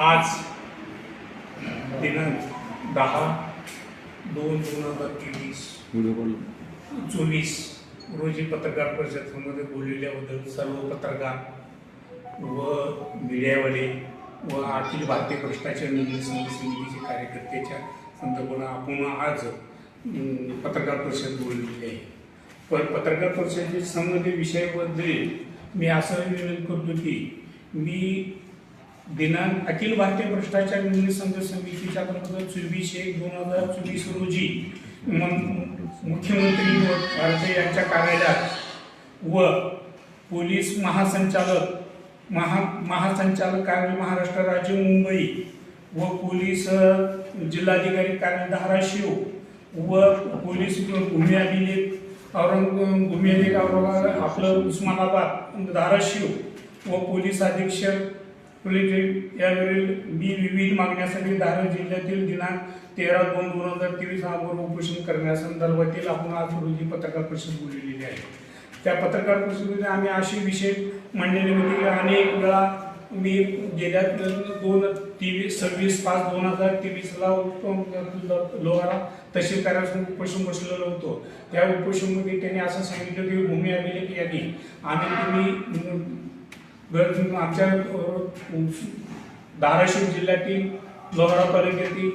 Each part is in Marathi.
आज दिनांक दहा दोन दोन हजार तेवीस. चोवीस. रोजी पत्रकार परिषदेमध्ये बोललेल्याबद्दल सर्व पत्रकार व मीडियावाले व अखिल भारतीय भ्रष्टाचार समिती समितीचे कार्यकर्त्याच्या संदर्भानं आपण आज पत्रकार परिषद बोललेली आहे. पण पत्रकार परिषदेच्या संबंधित विषयाबद्दल मी असं विनंती करतो की मी दिनांक अखिल भारतीय भ्रष्टाचार निर्मूलन संघ समितीच्या अंतर्गत चोवीस एक दोन हजार चोवीस रोजी मुख्यमंत्री व भारते यांच्या कार्यालयात व पोलीस महासंचालक महा महासंचालक कार्यालय महाराष्ट्र राज्य मुंबई व पोलीस जिल्हाधिकारी कार्यालय धाराशिव व पोलीस भूमी अभिलेख औरंग भूमी अभिलेख औरंगाबाद आपलं उस्मानाबाद धाराशिव व पोलीस अधीक्षक पोलीस यावेळी मी विविध मागण्यासाठी धाराशिव जिल्ह्यातील दिनांक तेरा दोन दोन हजार तेवीस आवर उपोषण करण्यासंदर्भातील आपण आज रोजी पत्रकार परिषद बोललेली आहे. त्या पत्रकार परिषदेमध्ये आम्ही अशी विषय मांडलेली होती की अनेक वेळा मी गेल्या दोन तेवीस सव्वीस पाच दोन हजार तेवीसला लोहारा तहसील कार्यालयात उपोषण बसलेलो होतो. त्या उपोषणमध्ये त्यांनी असं सांगितलं की भूमी अभिलेख यांनी आणि तुम्ही आमच्या धाराशिव जिल्ह्यातील लोहारा तालुक्यातील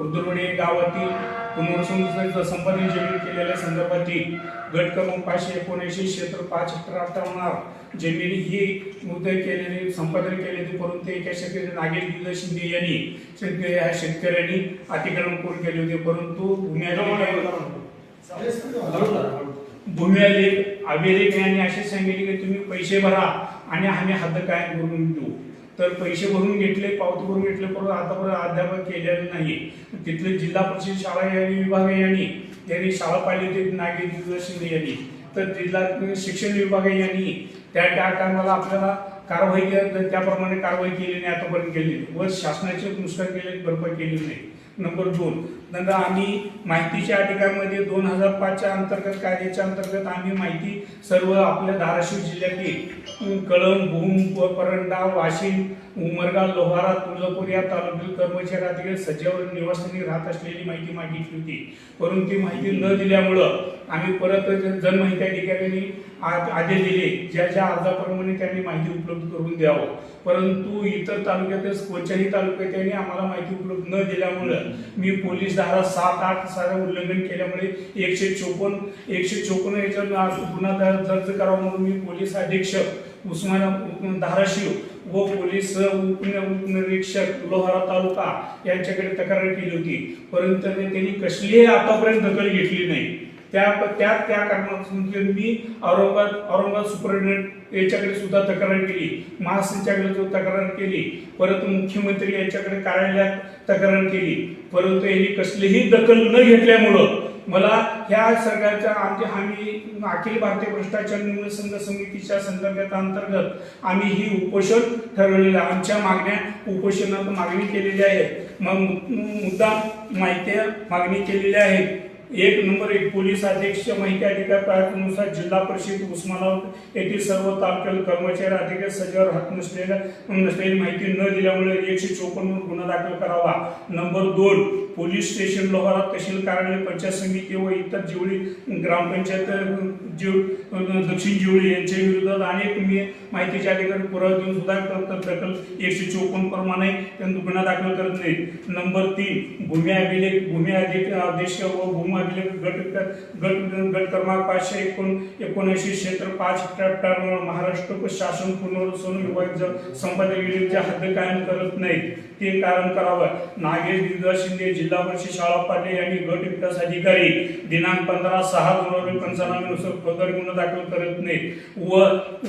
उर्दुरवडी गावातील संपादन जमीन केलेल्या संदर्भातील गट क्रमांक पाचशे एकोणऐंशी क्षेत्र पाच हेक्टर अठ्ठावन्न जमीन ही मुद्दे केलेली संपादन केलेली परंतु एका शेतकरी नागेश शिंदे यांनी शेतकरी ह्या शेतकऱ्यांनी अतिक्रमण करून केले होते. परंतु भूमी अभिलेख यांनी असे सांगितले की तुम्ही पैसे भरा आणि आम्ही हद्द कायम करून देऊ? तर पैसे भरून घेतले पावती भरून घेतले परंतु आतापर्यंत अध्यापक केलेले नाही तिथले जिल्हा परिषद शाळा यांनी विभाग यांनी त्यांनी शाळा पाहिली होती नागेश शिंदे यांनी. तर जिल्हा शिक्षण विभाग यांनी त्या त्या टायमाला आपल्याला कारवाई केली त्याप्रमाणे कारवाई केली नाही आतापर्यंत केली व शासनाचे नुकसान केले भरपाई केली नाही. नंबर दोन नंतर आम्ही माहितीच्या अधिकारमध्ये दोन हजार पाचच्या अंतर्गत कायद्याच्या अंतर्गत आम्ही माहिती सर्व आपल्या धाराशिव जिल्ह्यातील कळंब भूम परंडा वाशिम उमरगा लोहारा तुळजापूर या तालुक्यातील कर्मचारी सज्जावर निवासस्थानी राहत असलेली माहिती मागितली होती. परंतु ती माहिती न दिल्यामुळं आम्ही परत जनमाहिती अधिकाऱ्यांनी आ- आदेश दिले ज्या ज्या अर्जाप्रमाणे त्यांनी माहिती उपलब्ध करून द्यावं. परंतु इतर तालुक्यातील कोणत्याही तालुक्यात त्यांनी आम्हाला माहिती उपलब्ध न दिल्यामुळं मी पोलीस धारा सात आठ सारा उल्लंघन केल्यामुळे एकशे चोपन्न एकशे चोपन्न याच्यावर गुन्हा दर्ज करावा म्हणून मी पोलीस अधीक्षक उस्मान धाराशिव व पोलीस उप उपनिरीक्षक लोहारा तालुका यांच्याकडे तक्रार केली होती. परंतु त्यांनी कसलीही आतापर्यंत दखल घेतली नाही. त्या त्या त्या कारणापासून मी औरंगाबाद औरंगाबाद सुपरिटेंडेंट याच्याकडे सुद्धा तक्रार केली. महासंचालकाकडे जो तक्रार केली. परंतु मुख्यमंत्री यांच्याकडे कार्यालयात तक्रार केली. परंतु यांनी कसलीही दखल न घेतल्यामुळं मला ह्या सगळ्याच्या आमच्या आम्ही अखिल भारतीय भ्रष्टाचार निर्मूलन संघ समितीच्या संदर्भात अंतर्गत आम्ही ही उपोषण ठरवलेलं आहे. आमच्या मागण्या उपोषणात मागणी केलेली आहे. मग मुद्दा माहिती मागणी केलेल्या आहेत एक नंबर एक पोलीस अध्यक्ष माहिती अधिकार प्राधिकरणानुसार जिल्हा परिषद उस्मानाबाद येथील सर्व तालुक्यातील कर्मचारी अधिकारी सजावर हात नसलेल्या नसलेली माहिती न दिल्यामुळे एकशे चोपन्न गुन्हा दाखल करावा. नंबर दोन पोलीस स्टेशन लोहारा तहसील कार्यालय पंचायत समिती व इतर जिवळी ग्रामपंचायत जीव दक्षिण जिवळी यांच्या विरोधात अनेक मी माहितीच्या अधिकारी पुरावे देऊन सुद्धा प्रकल्प एकशे चोपन्न प्रमाणे त्यांनी गुन्हा दाखल करत नाहीत नंबर तीन भूमी अभिलेख भूमी अधिक आदेश व भूमी अभिलेख गट गट गट क्रमांक पाचशे एकोण एकोणऐंशी क्षेत्र पाच हेक्टर महाराष्ट्र शासन पुनर्वसन विभाग संपादकीय हद्द कायम करत नाहीत. ते कारण करावं. नागेश गिरिराज शिंदे जिल्हा परिषद शाळा पाटील यांनी गट विकास अधिकारी दिनांक पंधरा सहा दोन हजार पंचाण्णवनुसार पगार गुन्हा दाखल करत नाहीत. व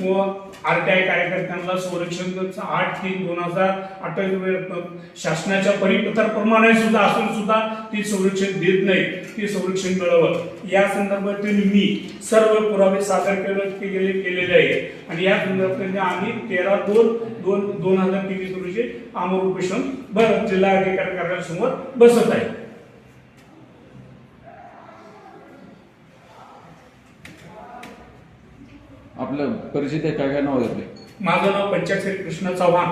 व आरटीआय कार्यकर्त्यांना संरक्षण आठ तीन दोन हजार अठ्ठावीस शासनाच्या परिपत्राप्रमाणे सुद्धा असून सुद्धा ती संरक्षण देत नाही ती संरक्षण मिळवत. या संदर्भातील मी सर्व पुरावे सादर केले केलेले केलेले आहेत. आणि या संदर्भात आम्ही तेरा दोन दोन दोन हजार तेवीस रोजी आमोर उपोषण भरत जिल्हा अधिकारी कार्यालयासमोर बसत आहे. आपलं परिचित आहे काय काय नाव आहे माझं नाव पंचाक्षरी कृष्ण चव्हाण.